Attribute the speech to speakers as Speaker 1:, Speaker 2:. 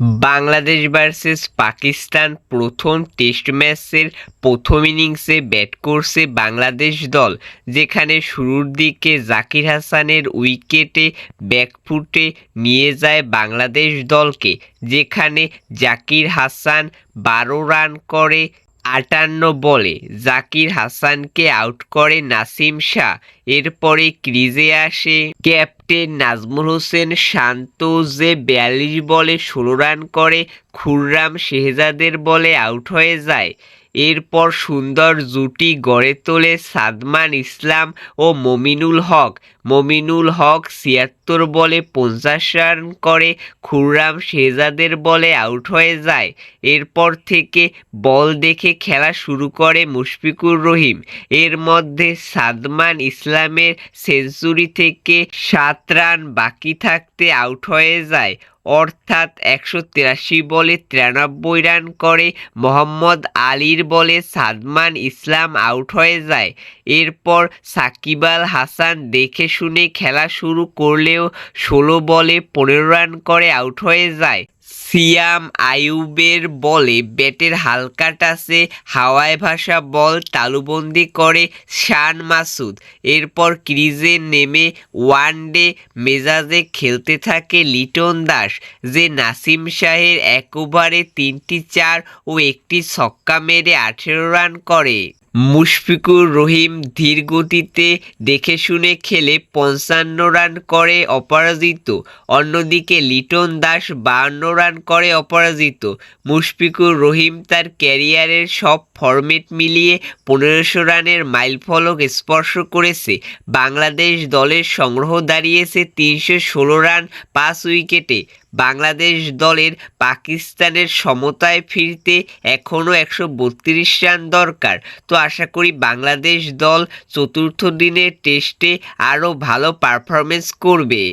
Speaker 1: Bangladesh versus Pakistan প্রথম test ম্যাচের প্রথম ইনিংসে ব্যাট করছে বাংলাদেশ দল, যেখানে শুরুর দিকে জাকির হাসানের উইকেটে ব্যাকফুটে নিয়ে যায় বাংলাদেশ দলকে, যেখানে জাকির হাসান বারো রান করে আটান্ন বলে জাকির হাসানকে আউট করে নাসিম শাহ। এরপরে ক্রিজে আসে ক্যাপ্টেন নাজমুল হোসেন শান্ত যে বিয়াল্লিশ বলে ষোলো রান করে, খুররাম শেহজাদের বলে আউট হয়ে যায়। এরপর সুন্দর জুটি গড়ে তোলে সাদমান ইসলাম ও মমিনুল হক। মমিনুল হক ছিয়াত্তর বলে পঞ্চাশ রান করে, খুররাম শেহজাদের বলে আউট হয়ে যায়। এরপর থেকে বল দেখে খেলা শুরু করে মুশফিকুর রহিম। এর মধ্যে সাদমান ইসলামের সেঞ্চুরি থেকে সাত রান বাকি থাকতে আউট হয়ে যায়। অর্থাৎ একশো তিরাশি বলে তিরানব্বই রান করে মোহাম্মদ আলীর বলে সাদমান ইসলাম আউট হয়ে যায়। এরপর সাকিব আল হাসান দেখে শুনে খেলা শুরু করলেও ষোলো বলে পনেরো রান করে আউট হয়ে যায়। সিয়াম আইয়ুবের বলে ব্যাটের হালকা টাচে হাওয়ায় ভাসা বল তালুবন্দি করে শান মাসুদ। এরপর ক্রিজে নেমে ওয়ান ডে মেজাজে খেলতে থাকে লিটন দাস, যে নাসিম শাহের এক ওভারে তিনটি চার ও একটি ছক্কা মেরে আঠেরো রান করে। মুশফিকুর রহিম ধীর গতিতে দেখে শুনে খেলে পঞ্চান্ন রান করে অপরাজিত। অন্যদিকে লিটন দাস বাহান্ন রান করে অপরাজিত। মুশফিকুর রহিম তার ক্যারিয়ারের সব ফরম্যাট মিলিয়ে পনেরোশো রানের মাইলফলক স্পর্শ করেছে। বাংলাদেশ দলের সংগ্রহ দাঁড়িয়েছে তিনশো ষোলো রান পাঁচ উইকেটে। বাংলাদেশ দলের পাকিস্তানের সমতায় ফিরতে এখনও একশো বত্রিশ রান দরকার। তো আশা করি বাংলাদেশ দল চতুর্থ দিনের টেস্টে আরও ভালো পারফরমেন্স করবে।